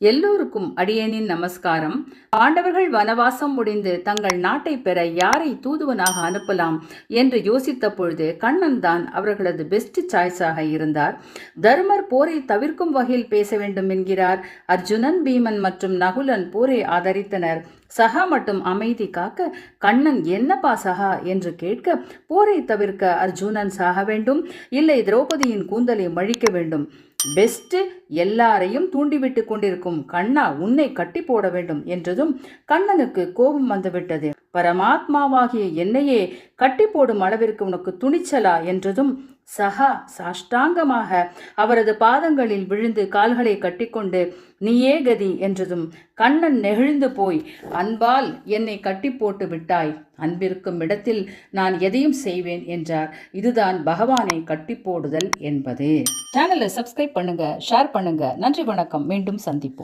எல்லோருக்கும் அடியேனின் நமஸ்காரம். பாண்டவர்கள் வனவாசம் முடிந்து தங்கள் நாட்டை பெற யாரை தூதுவனாக அனுப்பலாம் என்று யோசித்த பொழுது கண்ணன் தான் அவர்களது பெஸ்ட் சாய்ஸாக இருந்தார். தர்மர் போரை தவிர்க்கும் வகையில் பேச வேண்டும் என்கிறார். அர்ஜுனன் பீமன் மற்றும் நகுலன் போரை ஆதரித்தனர். சகா மட்டும் அமைதி காக்க கண்ணன் என்னப்பா சகா என்று கேட்க போரை தவிர்க்க அர்ஜுனன் சாக வேண்டும். இல்லை திரௌபதியின் கூந்தலை மழிக்க வேண்டும். பெஸ்ட்டு எல்லாரையும் தூண்டிவிட்டு கொண்டிருக்கும் கண்ணா உன்னை கட்டி போட வேண்டும் என்றதும் கண்ணனுக்கு கோபம் வந்துவிட்டது. பரமாத்மாவாகிய என்னையே கட்டி போடும் அளவிற்கு உனக்கு துணிச்சலா என்றதும் சகா சாஷ்டாங்கமாக அவரது பாதங்களில் விழுந்து கால்களை கட்டிக்கொண்டு நீயே கதி என்றதும் கண்ணன் நெகிழ்ந்து போய் அன்பால் என்னை கட்டி போட்டு விட்டாய். அன்பிருக்கும் இடத்தில் நான் எதையும் செய்வேன் என்றார். இதுதான் பகவானை கட்டி போடுதல் என்பது. சேனலை சப்ஸ்கிரைப் பண்ணுங்க ஷேர் பண்ணுங்க. நன்றி வணக்கம். மீண்டும் சந்திப்போம்.